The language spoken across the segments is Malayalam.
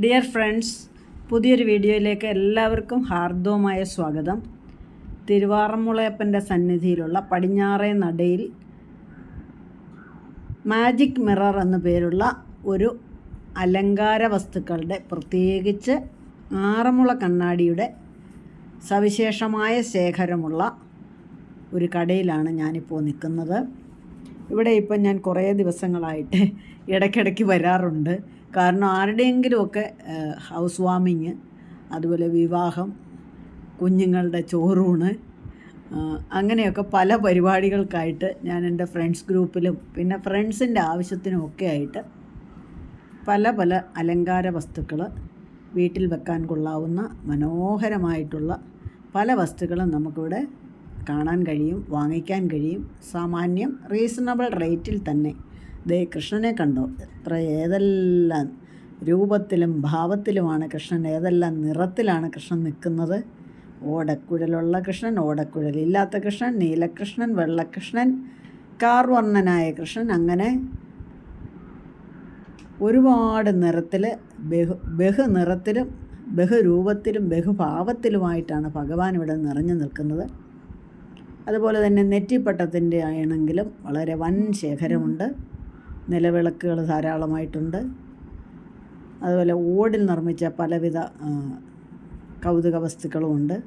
ഡിയർ ഫ്രണ്ട്സ് പുതിയൊരു വീഡിയോയിലേക്ക് എല്ലാവർക്കും ഹാർദവമായ സ്വാഗതം. തിരുവാറന്മുളയപ്പന്റെ സന്നിധിയിലുള്ള പടിഞ്ഞാറേ നടയിൽ മാജിക് മിറർ എന്നു പേരുള്ള ഒരു അലങ്കാര വസ്തുക്കളുടെ പ്രത്യേകിച്ച് ആറന്മുള കണ്ണാടിയുടെ സവിശേഷമായ ശേഖരമുള്ള ഒരു കടയിലാണ് ഞാനിപ്പോൾ നിൽക്കുന്നത്. ഇവിടെ ഇപ്പം ഞാൻ കുറേ ദിവസങ്ങളായിട്ട് ഇടയ്ക്കിടയ്ക്ക് വരാറുണ്ട്. കാരണം ആരുടെയെങ്കിലുമൊക്കെ ഹൗസ് വാമിങ് അതുപോലെ വിവാഹം കുഞ്ഞുങ്ങളുടെ ചോറൂണ് അങ്ങനെയൊക്കെ പല പരിപാടികൾക്കായിട്ട് ഞാൻ എന്റെ ഫ്രണ്ട്സ് ഗ്രൂപ്പിലും പിന്നെ ഫ്രണ്ട്സിന്റെ ആവശ്യത്തിനുമൊക്കെ ആയിട്ട് പല പല അലങ്കാര വസ്തുക്കൾ വീട്ടിൽ വെക്കാൻ കൊള്ളാവുന്ന മനോഹരമായിട്ടുള്ള പല വസ്തുക്കളും നമുക്കിവിടെ കാണാൻ കഴിയും വാങ്ങിക്കാൻ കഴിയും. സാമാന്യം റീസണബിൾ റേറ്റിൽ തന്നെ. ദേ കൃഷ്ണനെ കണ്ടോ? എത്ര ഏതെല്ലാം രൂപത്തിലും ഭാവത്തിലുമാണ് കൃഷ്ണൻ ഏതെല്ലാം നിറത്തിലാണ് കൃഷ്ണൻ നിൽക്കുന്നത്? ഓടക്കുഴലുള്ള കൃഷ്ണൻ ഓടക്കുഴലില്ലാത്ത കൃഷ്ണൻ നീലകൃഷ്ണൻ വെള്ളകൃഷ്ണൻ കാർവർണനായ കൃഷ്ണൻ അങ്ങനെ ഒരുപാട് നിറത്തിൽ ബഹു ബഹു നിറത്തിലും ബഹുരൂപത്തിലും ബഹുഭാവത്തിലുമായിട്ടാണ് ഭഗവാൻ ഇവിടെ നിറഞ്ഞു നിൽക്കുന്നത്. അതുപോലെ തന്നെ നെറ്റിപ്പട്ടത്തിന്റെ ആണെങ്കിലും വളരെ വൻ ശേഖരമുണ്ട്. നിലവിളക്കുകൾ ധാരാളമായിട്ടുണ്ട്. അതുപോലെ ഓടിൽ നിർമ്മിച്ച പലവിധ കൗതുക വസ്തുക്കളുമുണ്ട്.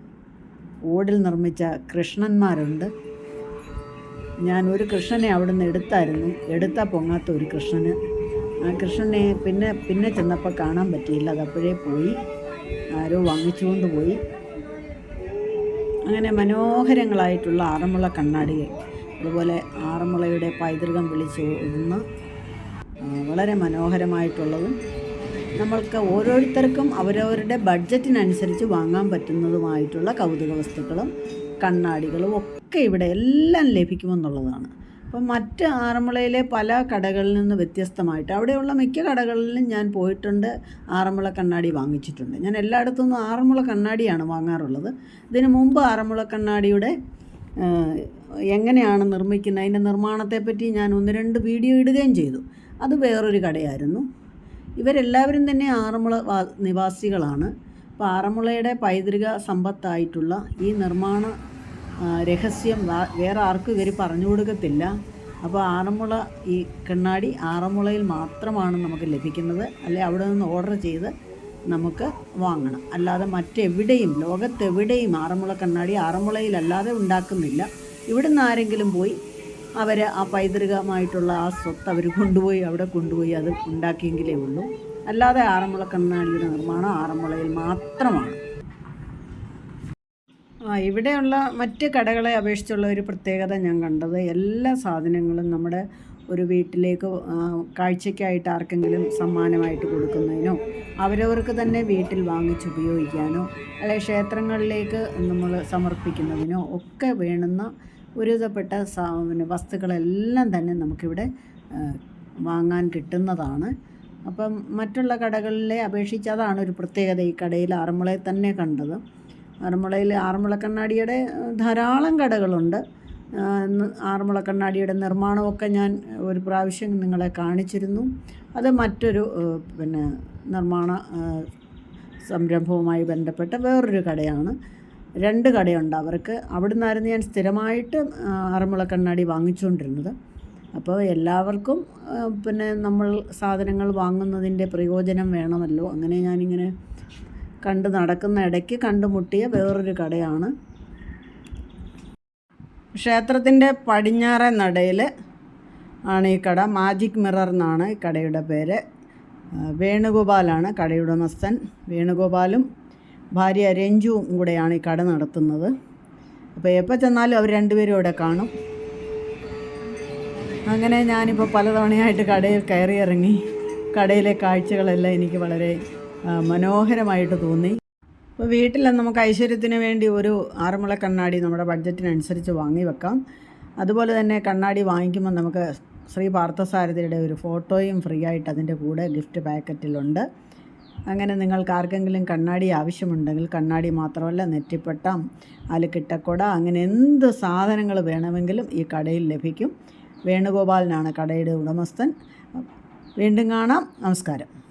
ഓടിൽ നിർമ്മിച്ച കൃഷ്ണന്മാരുണ്ട്. ഞാൻ ഒരു കൃഷ്ണനെ അവിടുന്ന് എടുത്തായിരുന്നു. എടുത്താൽ പൊങ്ങാത്ത ഒരു കൃഷ്ണന്. ആ കൃഷ്ണനെ പിന്നെ പിന്നെ ചെന്നപ്പോൾ കാണാൻ പറ്റിയില്ല. അതപ്പോഴേ പോയി. ആരോ വാങ്ങിച്ചുകൊണ്ട് പോയി. അങ്ങനെ മനോഹരങ്ങളായിട്ടുള്ള ആറന്മുള കണ്ണാടികൾ അതുപോലെ ആറന്മുളയുടെ പൈതൃകം വിളിച്ച് ഒന്ന് വളരെ മനോഹരമായിട്ടുള്ളതും നമ്മൾക്ക് ഓരോരുത്തർക്കും അവരവരുടെ ബഡ്ജറ്റിനനുസരിച്ച് വാങ്ങാൻ പറ്റുന്നതുമായിട്ടുള്ള കൗതുക വസ്തുക്കളും കണ്ണാടികളും ഒക്കെ ഇവിടെ എല്ലാം ലഭിക്കുമെന്നുള്ളതാണ്. അപ്പം മറ്റ് ആറന്മുളയിലെ പല കടകളിൽ നിന്ന് വ്യത്യസ്തമായിട്ട് അവിടെയുള്ള മിക്ക കടകളിലും ഞാൻ പോയിട്ടുണ്ട് ആറന്മുള കണ്ണാടി വാങ്ങിച്ചിട്ടുണ്ട്. ഞാൻ എല്ലായിടത്തുനിന്നും ആറന്മുള കണ്ണാടിയാണ് വാങ്ങാറുള്ളത്. ഇതിനു മുമ്പ് ആറന്മുള കണ്ണാടിയുടെ എങ്ങനെയാണ് നിർമ്മിക്കുന്നത് അതിന്റെ നിർമ്മാണത്തെപ്പറ്റി ഞാൻ ഒന്ന് രണ്ട് വീഡിയോ ഇടുകയും ചെയ്തു. അത് വേറൊരു കടയായിരുന്നു. ഇവരെല്ലാവരും തന്നെ ആറന്മുള നിവാസികളാണ്. അപ്പോൾ ആറന്മുളയുടെ പൈതൃക സമ്പത്തായിട്ടുള്ള ഈ നിർമ്മാണ രഹസ്യം വേറെ ആർക്കും ഇവർ പറഞ്ഞു കൊടുക്കത്തില്ല. അപ്പോൾ ആറന്മുള ഈ കണ്ണാടി ആറന്മുളയിൽ മാത്രമാണ് നമുക്ക് ലഭിക്കുന്നത്. അല്ലെ അവിടെ നിന്ന് ഓർഡർ ചെയ്ത് നമുക്ക് വാങ്ങണം. അല്ലാതെ മറ്റെവിടെയും ലോകത്തെവിടെയും ആറന്മുള കണ്ണാടി ആറന്മുളയിലല്ലാതെ ഉണ്ടാക്കുന്നില്ല. ഇവിടുന്ന് ആരെങ്കിലും പോയി അവർ ആ പൈതൃകമായിട്ടുള്ള ആ സ്വത്ത് അവർ കൊണ്ടുപോയി അവിടെ കൊണ്ടുപോയി അത് ഉണ്ടാക്കിയെങ്കിലേ ഉള്ളൂ. അല്ലാതെ ആറന്മുള കണ്ണാടിയുടെ നിർമ്മാണം ആറന്മുളയിൽ മാത്രമാണ്. ആ ഇവിടെയുള്ള മറ്റ് കടകളെ അപേക്ഷിച്ചുള്ള ഒരു പ്രത്യേകത ഞാൻ കണ്ടത് എല്ലാ സാധനങ്ങളും നമ്മുടെ ഒരു വീട്ടിലേക്ക് കാഴ്ചയ്ക്കായിട്ട് ആർക്കെങ്കിലും സമ്മാനമായിട്ട് കൊടുക്കുന്നതിനോ അവരവർക്ക് തന്നെ വീട്ടിൽ വാങ്ങിച്ച് ഉപയോഗിക്കാനോ അല്ലെങ്കിൽ ക്ഷേത്രങ്ങളിലേക്ക് നമ്മൾ സമർപ്പിക്കുന്നതിനോ ഒക്കെ വേണുന്ന ഒരുവിധപ്പെട്ട വസ്തുക്കളെല്ലാം തന്നെ നമുക്കിവിടെ വാങ്ങാൻ കിട്ടുന്നതാണ്. അപ്പം മറ്റുള്ള കടകളിലെ അപേക്ഷിച്ച് അതാണ് ഒരു പ്രത്യേകത ഈ കടയിൽ ആറന്മുളയിൽ തന്നെ കണ്ടത്. ആറന്മുളയിൽ ആറന്മുള കണ്ണാടിയുടെ ധാരാളം കടകളുണ്ട്. ആറന്മുള കണ്ണാടിയുടെ നിർമ്മാണമൊക്കെ ഞാൻ ഒരു പ്രാവശ്യം നിങ്ങളെ കാണിച്ചിരുന്നു. അത് മറ്റൊരു പിന്നെ നിർമ്മാണ സംരംഭവുമായി ബന്ധപ്പെട്ട വേറൊരു കടയാണ്. രണ്ട് കടയുണ്ട് അവർക്ക്. അവിടെ നിന്നായിരുന്നു ഞാൻ സ്ഥിരമായിട്ട് ആറന്മുള കണ്ണാടി വാങ്ങിച്ചുകൊണ്ടിരുന്നത്. അപ്പോൾ എല്ലാവർക്കും പിന്നെ നമ്മൾ സാധനങ്ങൾ വാങ്ങുന്നതിന്റെ പ്രയോജനം വേണമല്ലോ. അങ്ങനെ ഞാനിങ്ങനെ കണ്ട് നടക്കുന്ന ഇടയ്ക്ക് കണ്ടുമുട്ടിയ വേറൊരു കടയാണ്. ക്ഷേത്രത്തിന്റെ പടിഞ്ഞാറേ നടയിൽ ആണ് ഈ കട. മാജിക് മിറർ എന്നാണ് ഈ കടയുടെ പേര്. വേണുഗോപാലാണ് കടയുടെ ഉടമസ്ഥൻ. വേണുഗോപാലും ഭാര്യ രഞ്ജുവും കൂടെയാണ് ഈ കട നടത്തുന്നത്. അപ്പോൾ എപ്പോൾ ചെന്നാലും അവർ രണ്ടുപേരും ഇവിടെ കാണും. അങ്ങനെ ഞാനിപ്പോൾ പലതവണയായിട്ട് കടയിൽ കയറി ഇറങ്ങി. കടയിലെ കാഴ്ചകളെല്ലാം എനിക്ക് വളരെ മനോഹരമായിട്ട് തോന്നി. അപ്പോൾ വീട്ടിൽ നമുക്ക് ഐശ്വര്യത്തിന് വേണ്ടി ഒരു ആറന്മുള കണ്ണാടി നമ്മുടെ ബഡ്ജറ്റിനനുസരിച്ച് വാങ്ങി വെക്കാം. അതുപോലെ തന്നെ കണ്ണാടി വാങ്ങിക്കുമ്പോൾ നമുക്ക് ശ്രീ പാർത്ഥസാരഥിയുടെ ഒരു ഫോട്ടോയും ഫ്രീ ആയിട്ട് അതിന്റെ കൂടെ ഗിഫ്റ്റ് പാക്കറ്റിലുണ്ട്. അങ്ങനെ നിങ്ങൾക്ക് ആർക്കെങ്കിലും കണ്ണാടി ആവശ്യമുണ്ടെങ്കിൽ കണ്ണാടി മാത്രമല്ല നെറ്റിപ്പട്ടം അലുക്കിട്ടക്കൊട അങ്ങനെ എന്ത് സാധനങ്ങൾ വേണമെങ്കിലും ഈ കടയിൽ ലഭിക്കും. വേണുഗോപാലനാണ് കടയുടെ ഉടമസ്ഥൻ. വീണ്ടും കാണാം. നമസ്കാരം.